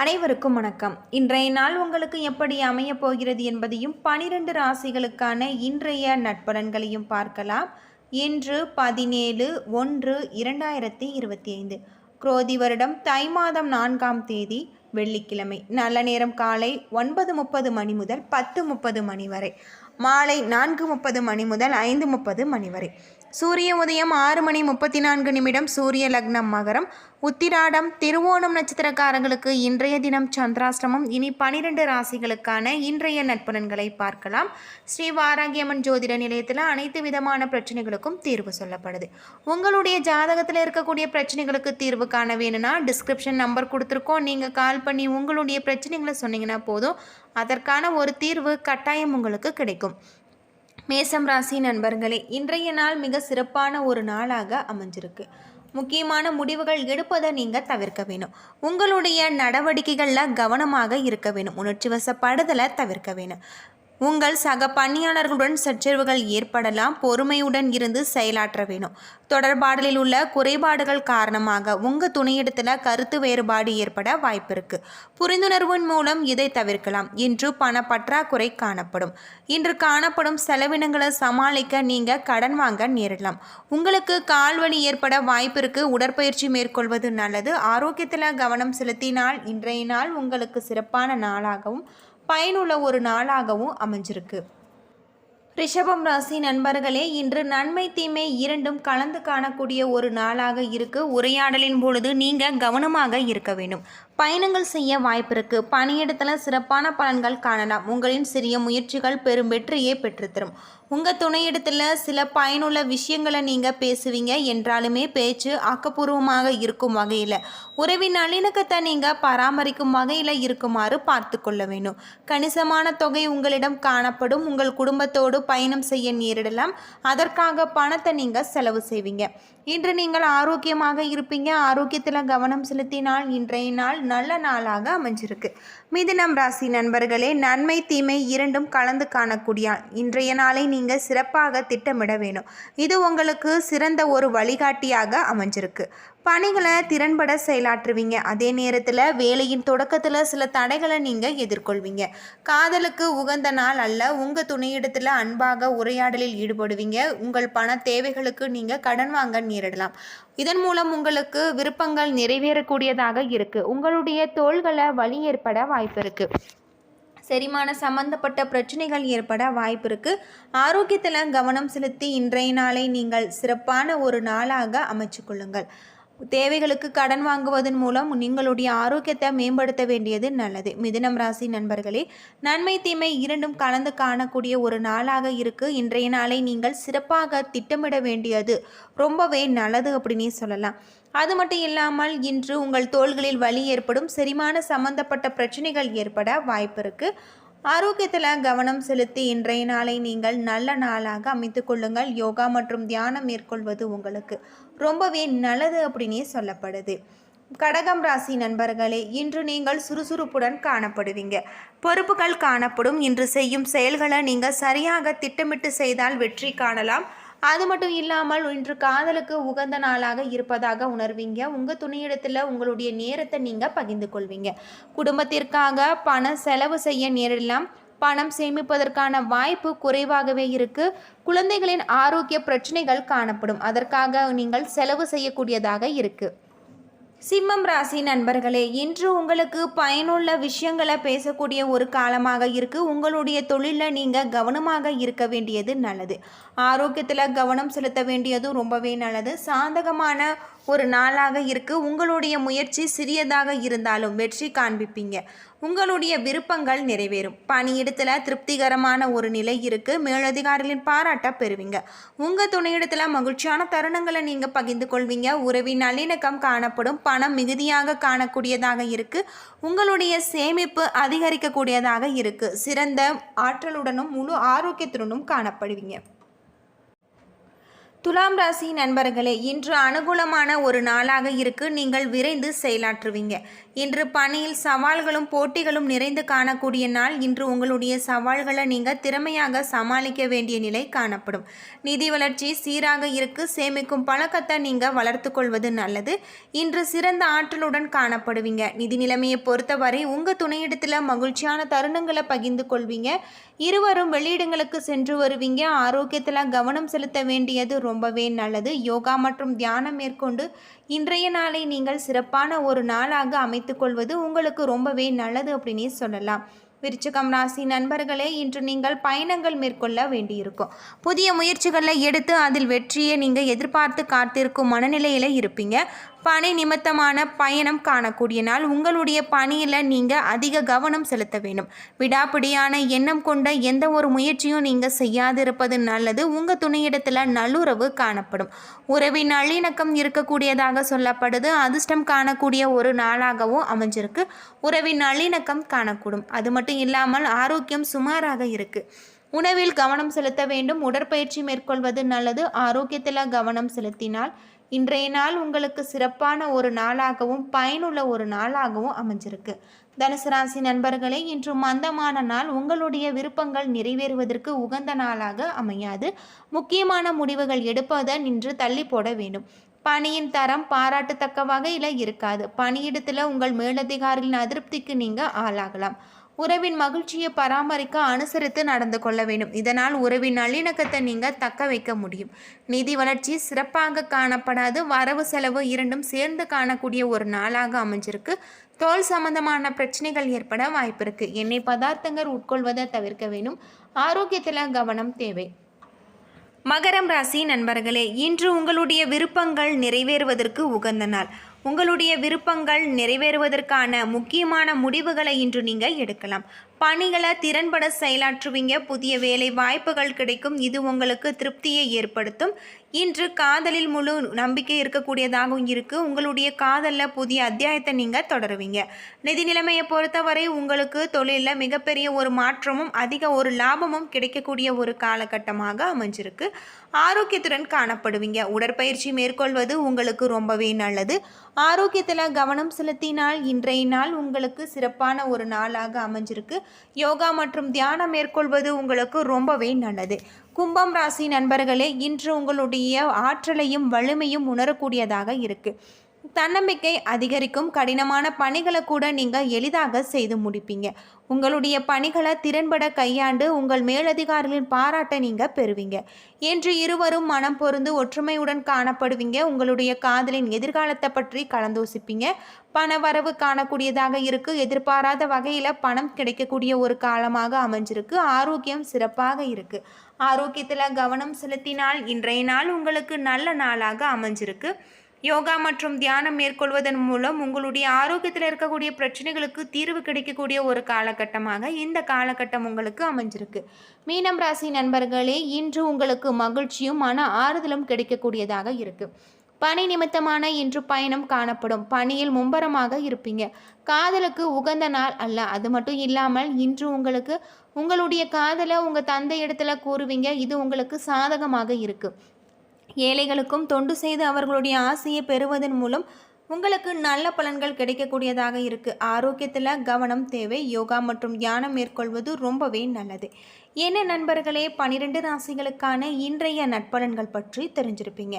அனைவருக்கும் வணக்கம். இன்றைய நாள் உங்களுக்கு எப்படி அமையப் போகிறது என்பதையும் பனிரெண்டு ராசிகளுக்கான இன்றைய நட்பலன்களையும் பார்க்கலாம். இன்று பதினேழு ஒன்று இரண்டாயிரத்தி இருபத்தி ஐந்து குரோதி வருடம் தை மாதம் நான்காம் தேதி வெள்ளிக்கிழமை. நல்ல நேரம் காலை ஒன்பது முப்பது மணி முதல் பத்து முப்பது மணி வரை. மாலை நான்கு முப்பது மணி முதல் ஐந்து முப்பது மணி வரை. சூரிய உதயம் ஆறு மணி முப்பத்தி நான்கு நிமிடம் சூரிய லக்னம் மகரம். உத்திராடம் திருவோணம் நட்சத்திரக்காரங்களுக்கு இன்றைய தினம் சந்திராஷ்டமம். இனி பனிரெண்டு ராசிகளுக்கான இன்றைய நட்புணன்களை பார்க்கலாம். ஸ்ரீ வாராகியம்மன் ஜோதிட நிலையத்தில் அனைத்து விதமான பிரச்சனைகளுக்கும் தீர்வு சொல்லப்படுது. உங்களுடைய ஜாதகத்தில் இருக்கக்கூடிய பிரச்சனைகளுக்கு தீர்வு காண வேணும்னா டிஸ்கிரிப்ஷன் நம்பர் கொடுத்துருக்கோம். நீங்கள் கால் பண்ணி உங்களுடைய பிரச்சனைகளை சொன்னீங்கன்னா போதும். அதற்கான ஒரு தீர்வு கட்டாயம் உங்களுக்கு கிடைக்கும். மேசம் ராசி நண்பர்களே இன்றைய நாள் மிக சிறப்பான ஒரு நாளாக அமைஞ்சிருக்கு. முக்கியமான முடிவுகள் எடுப்பதை நீங்கள் தவிர்க்க வேணும். உங்களுடைய நடவடிக்கைகளில் கவனமாக இருக்க வேணும். உணர்ச்சி வசப்படுதலை தவிர்க்க வேணும். உங்கள் சக பணியாளர்களுடன் சச்சரவுகள் ஏற்படலாம் பொறுமையுடன் இருந்து செயலாற்ற வேணும் தொடர்பாடலில் உள்ள குறைபாடுகள் காரணமாக உங்கள் துணையிடத்தில் கருத்து வேறுபாடு ஏற்பட வாய்ப்பு புரிந்துணர்வின் மூலம் இதை தவிர்க்கலாம். இன்று பண பற்றாக்குறை காணப்படும். இன்று காணப்படும் செலவினங்களை சமாளிக்க நீங்கள் கடன் வாங்க நேரிடலாம். உங்களுக்கு கால்வலி ஏற்பட வாய்ப்பிருக்கு உடற்பயிற்சி மேற்கொள்வது நல்லது. ஆரோக்கியத்தில் கவனம் செலுத்தினால் இன்றைய நாள் உங்களுக்கு சிறப்பான நாளாகவும் பயனுள்ள ஒரு நாளாகவும் அமைஞ்சிருக்கு. ரிஷபம் ராசி நண்பர்களே இன்று நன்மை தீமை இரண்டும் கலந்து காணக்கூடிய ஒரு நாளாக இருக்கு. உரையாடலின் பொழுது நீங்க கவனமாக இருக்க வேண்டும். பயணங்கள் செய்ய வாய்ப்பிருக்கு பணியிடத்தில் சிறப்பான பலன்கள் காணலாம். உங்களின் சிறிய முயற்சிகள் பெரும் வெற்றியை பெற்றுத்தரும் உங்கள் துணையிடத்தில் சில பயனுள்ள விஷயங்களை நீங்கள் பேசுவீங்க. என்றாலுமே பேச்சு ஆக்கப்பூர்வமாக இருக்கும் வகையில். உறவின் நல்லிணக்கத்தை நீங்கள் பராமரிக்கும் வகையில் இருக்குமாறு பார்த்து கொள்ள வேணும் கணிசமான தொகை உங்களிடம் காணப்படும். உங்கள் குடும்பத்தோடு பயணம் செய்ய நேரிடலாம். அதற்காக பணத்தை நீங்கள் செலவு செய்வீங்க. இன்று நீங்கள் ஆரோக்கியமாக இருப்பீங்க. ஆரோக்கியத்தில் கவனம் செலுத்தினால் இன்றைய நாள் நல்ல நாளாக அமைஞ்சிருக்கு. மிதுனம் ராசி நண்பர்களே நன்மை தீமை இரண்டும் கலந்து காணக்கூடிய இன்றைய நாளை நீங்கள் சிறப்பாக திட்டமிட வேணும். இது உங்களுக்கு சிறந்த ஒரு வழிகாட்டியாக அமைஞ்சிருக்கு. பணிகளை திறன்பட செயலாற்றுவீங்க. அதே நேரத்தில் வேலையின் தொடக்கத்தில் சில தடைகளை நீங்கள் எதிர்கொள்வீங்க. காதலுக்கு உகந்த நாள் அல்ல. உங்கள் துணையிடத்தில் அன்பாக உரையாடலில் ஈடுபடுவீங்க. உங்கள் பண தேவைகளுக்கு நீங்கள் கடன் வாங்க நேரிடலாம். இதன் மூலம் உங்களுக்கு விருப்பங்கள் நிறைவேறக்கூடியதாக இருக்குது உங்களுடைய தோள்களை வலி ஏற்பட வாய்ப்பு இருக்குது செரிமான சம்பந்தப்பட்ட பிரச்சனைகள் ஏற்பட வாய்ப்பு இருக்குது ஆரோக்கியத்தில் கவனம் செலுத்தி இன்றைய நாளை நீங்கள் சிறப்பான ஒரு நாளாக அமைச்சு கொள்ளுங்கள். தேவைகளுக்கு கடன் வாங்குவதன் மூலம் நீங்களுடைய ஆரோக்கியத்தை மேம்படுத்த வேண்டியது நல்லது. மிதுனம் ராசி நண்பர்களே நன்மை தீமை இரண்டும் கலந்து காணக்கூடிய ஒரு நாளாக இருக்கு. இன்றைய நாளை நீங்கள் சிறப்பாக திட்டமிட வேண்டியது ரொம்பவே நல்லது அப்படின்னே சொல்லலாம். அது மட்டும் இல்லாமல் இன்று உங்கள் தோள்களில் வலி ஏற்படும் செரிமான சம்பந்தப்பட்ட பிரச்சனைகள் ஏற்பட வாய்ப்பு இருக்குது ஆரோக்கியத்தில் கவனம் செலுத்தி இன்றைய நாளை நீங்கள் நல்ல நாளாக அமைத்து கொள்ளுங்கள். யோகா மற்றும் தியானம் மேற்கொள்வது உங்களுக்கு ரொம்பவே நல்லது அப்படின்னே சொல்லப்படுது. கடகம் ராசி நண்பர்களே இன்று நீங்கள் சுறுசுறுப்புடன் காணப்படுவீங்க. பொறுப்புகள் காணப்படும். இன்று செய்யும் செயல்களை நீங்கள் சரியாக திட்டமிட்டு செய்தால் வெற்றி காணலாம். அது மட்டும் இல்லாமல் இன்று காதலுக்கு உகந்த நாளாக இருப்பதாக உணர்வீங்க. உங்கள் துணையிடத்தில் உங்களுடைய நேரத்தை நீங்கள் பகிர்ந்து கொள்வீங்க. குடும்பத்திற்காக பண செலவு செய்ய நேரிடலாம். பணம் சேமிப்பதற்கான வாய்ப்பு குறைவாகவே இருக்கு. குழந்தைகளின் ஆரோக்கிய பிரச்சனைகள் காணப்படும். அதற்காக நீங்கள் செலவு செய்யக்கூடியதாக இருக்கு. சிம்மம் ராசி நண்பர்களே இன்று உங்களுக்கு பயனுள்ள விஷயங்களை பேசக்கூடிய ஒரு காலமாக இருக்கு. உங்களுடைய தொழிலில் நீங்கள் கவனமாக இருக்க வேண்டியது நல்லது. ஆரோக்கியத்தில் கவனம் செலுத்த வேண்டியதும் ரொம்பவே நல்லது. சாதகமான ஒரு நாளாக இருக்கு. உங்களுடைய முயற்சி சிறியதாக இருந்தாலும் வெற்றி காண்பிப்பீங்க. உங்களுடைய விருப்பங்கள் நிறைவேறும். பணியிடத்தில் திருப்திகரமான ஒரு நிலை இருக்கு. மேலதிகாரிகளின் பாராட்ட பெறுவீங்க. உங்க துணையிடத்தில் மகிழ்ச்சியான தருணங்களை நீங்க பகிர்ந்து கொள்வீங்க. உறவின் நல்லிணக்கம் காணப்படும். பணம் மிகுதியாக காணக்கூடியதாக இருக்கு. உங்களுடைய சேமிப்பு அதிகரிக்கக்கூடியதாக இருக்கு. சிறந்த ஆற்றலுடனும் முழு ஆரோக்கியத்துடனும் காணப்படுவீங்க. துலாம் ராசி நண்பர்களே இன்று அனுகூலமான ஒரு நாளாக இருக்கு. நீங்கள் விரைந்து செயலாற்றுவீங்க. இன்று பணியில் சவால்களும் போட்டிகளும் நிறைந்து காணக்கூடிய நாள். இன்று உங்களுடைய சவால்களை நீங்கள் திறமையாக சமாளிக்க வேண்டிய நிலை காணப்படும். நிதி வளர்ச்சி சீராக இருக்கு. சேமிக்கும் பழக்கத்தை நீங்கள் வளர்த்து கொள்வது நல்லது. இன்று சிறந்த ஆற்றலுடன் காணப்படுவீங்க. நிதி நிலைமையை பொறுத்தவரை உங்கள் துணையிடத்தில் மகிழ்ச்சியான தருணங்களை பகிர்ந்து கொள்வீங்க. இருவரும் வெளியிடங்களுக்கு சென்று வருவீங்க. ஆரோக்கியத்தில் கவனம் செலுத்த வேண்டியது ரொம்பவே நல்லது. யோகா மற்றும் தியானம் மேற்கொண்டு இன்றைய நாளை நீங்கள் சிறப்பான ஒரு நாளாக அமைத்துக்கொள்வது உங்களுக்கு ரொம்பவே நல்லது அப்படின்னே சொல்லலாம். விருச்சிகம் ராசி நண்பர்களே இன்று நீங்கள் பயணங்கள் மேற்கொள்ள வேண்டியிருக்கும். புதிய முயற்சிகளை எடுத்து அதில் வெற்றியை நீங்கள் எதிர்பார்த்து காத்திருக்கும் மனநிலையில் இருப்பீங்க. பணி நிமித்தமான பயணம் காணக்கூடிய நாள். உங்களுடைய பணியில் நீங்கள் அதிக கவனம் செலுத்த வேண்டும். விடாப்பிடியான எண்ணம் கொண்ட எந்த ஒரு முயற்சியும் நீங்கள் செய்யாதிருப்பது நல்லது. உங்கள் துணையிடத்தில் நல்லுறவு காணப்படும். உறவின் நல்லிணக்கம் இருக்கக்கூடியதாக சொல்லப்படுது. அதிர்ஷ்டம் காணக்கூடிய ஒரு நாளாகவும் அமைஞ்சிருக்கு. உறவின் நல்லிணக்கம் காணக்கூடும். அது மட்டும் இல்லாமல் ஆரோக்கியம் சுமாராக இருக்குது உணவில் கவனம் செலுத்த வேண்டும். உடற்பயிற்சி மேற்கொள்வது நல்லது. ஆரோக்கியத்தில் கவனம் செலுத்தினால் இன்றைய நாள் உங்களுக்கு சிறப்பான ஒரு நாளாகவும் பயனுள்ள ஒரு நாளாகவும் அமைஞ்சிருக்கு. தனுசு ராசி நண்பர்களே இன்று மந்தமான நாள். உங்களுடைய விருப்பங்கள் நிறைவேறுவதற்கு உகந்த நாளாக அமையாது. முக்கியமான முடிவுகள் எடுப்பதை நின்று தள்ளி போட வேண்டும். பணியின் தரம் பாராட்டத்தக்க வகையில் இருக்காது. பணியிடத்தில் உங்கள் மேலதிகாரிகளின் அதிருப்திக்கு நீங்கள் ஆளாகலாம். உறவின் மகிழ்ச்சியை பராமரிக்க அனுசரித்து நடந்து கொள்ள வேண்டும். இதனால் உறவின் நல்லிணக்கத்தை நீங்கள் தக்க வைக்க முடியும். நிதி வளர்ச்சி சிறப்பாக காணப்படாது. வரவு செலவு இரண்டும் சேர்ந்து காணக்கூடிய ஒரு நாளாக அமைஞ்சிருக்கு. தோல் சம்பந்தமான பிரச்சனைகள் ஏற்பட வாய்ப்பு இருக்கு. எண்ணெய் பதார்த்தங்கள் உட்கொள்வதை தவிர்க்க வேண்டும். ஆரோக்கியத்தில் கவனம் தேவை. மகரம் ராசி நண்பர்களே இன்று உங்களுடைய விருப்பங்கள் நிறைவேறுவதற்கு உகந்த நாள். உங்களுடைய விருப்பங்கள் நிறைவேறுவதற்கான முக்கியமான முடிவுகளை இன்று நீங்கள் எடுக்கலாம். பணிகளை திறன்பட செயலாற்றுவீங்க. புதிய வேலை வாய்ப்புகள் கிடைக்கும். இது உங்களுக்கு திருப்தியை ஏற்படுத்தும். இன்று காதலில் முழு நம்பிக்கை இருக்கக்கூடியதாகவும் இருக்குது உங்களுடைய காதலில் புதிய அத்தியாயத்தை நீங்கள் தொடருவீங்க. நிதி நிலைமையை பொறுத்தவரை உங்களுக்கு தொழிலில் மிகப்பெரிய ஒரு மாற்றமும் அதிக ஒரு லாபமும் கிடைக்கக்கூடிய ஒரு காலகட்டமாக அமைஞ்சிருக்கு. ஆரோக்கியத்துடன் காணப்படுவீங்க. உடற்பயிற்சி மேற்கொள்வது உங்களுக்கு ரொம்பவே நல்லது. ஆரோக்கியத்தில் கவனம் செலுத்தினால் இன்றைய நாள் உங்களுக்கு சிறப்பான ஒரு நாளாக அமைஞ்சிருக்கு. யோகா மற்றும் தியானம் மேற்கொள்வது உங்களுக்கு ரொம்பவே நல்லது. கும்பம் ராசி நண்பர்களே இன்று உங்களுடைய ஆற்றலையும் வலிமையும் உணரக்கூடியதாக இருக்குது தன்னம்பிக்கை அதிகரிக்கும் கடினமான பணிகளை கூட நீங்கள் எளிதாக செய்து முடிப்பீங்க. உங்களுடைய பணிகளை திறன்பட கையாண்டு உங்கள் மேலதிகாரிகளின் பாராட்டை நீங்கள் பெறுவீங்க. என்று இருவரும் மனம் பொருந்து ஒற்றுமையுடன் காணப்படுவீங்க. உங்களுடைய காதலின் எதிர்காலத்தை பற்றி கலந்தோசிப்பீங்க. பண வரவு காணக்கூடியதாக இருக்குது எதிர்பாராத வகையில் பணம் கிடைக்கக்கூடிய ஒரு காலமாக அமைஞ்சிருக்கு. ஆரோக்கியம் சிறப்பாக இருக்குது ஆரோக்கியத்தில் கவனம் செலுத்தினால் இன்றைய நாள் உங்களுக்கு நல்ல நாளாக அமைஞ்சிருக்கு. யோகா மற்றும் தியானம் மேற்கொள்வதன் மூலம் உங்களுடைய ஆரோக்கியத்தில் இருக்கக்கூடிய பிரச்சனைகளுக்கு தீர்வு கிடைக்கக்கூடிய ஒரு காலகட்டமாக இந்த காலகட்டம் உங்களுக்கு அமைஞ்சிருக்கு. மீனம் ராசி நண்பர்களே இன்று உங்களுக்கு மகிழ்ச்சியும் மன ஆறுதலும் கிடைக்கக்கூடியதாக இருக்குது பணி நிமித்தமான இன்று பயணம் காணப்படும். பணியில் மும்பரமாக இருப்பீங்க. காதலுக்கு உகந்த நாள் அல்ல. அது மட்டும் இல்லாமல் இன்று உங்களுக்கு உங்களுடைய காதலை உங்கள் தந்தை இடத்துல கூறுவீங்க. இது உங்களுக்கு சாதகமாக இருக்குது ஏழைகளுக்கும் தொண்டு செய்து அவர்களுடைய ஆசையை பெறுவதன் மூலம் உங்களுக்கு நல்ல பலன்கள் கிடைக்கக்கூடியதாக இருக்குது ஆரோக்கியத்தில் கவனம் தேவை. யோகா மற்றும் தியானம் மேற்கொள்வது ரொம்பவே நல்லது. என்ன நண்பர்களே? பனிரெண்டு ராசிகளுக்கான இன்றைய நட்பலன்கள் பற்றி தெரிஞ்சிருப்பீங்க.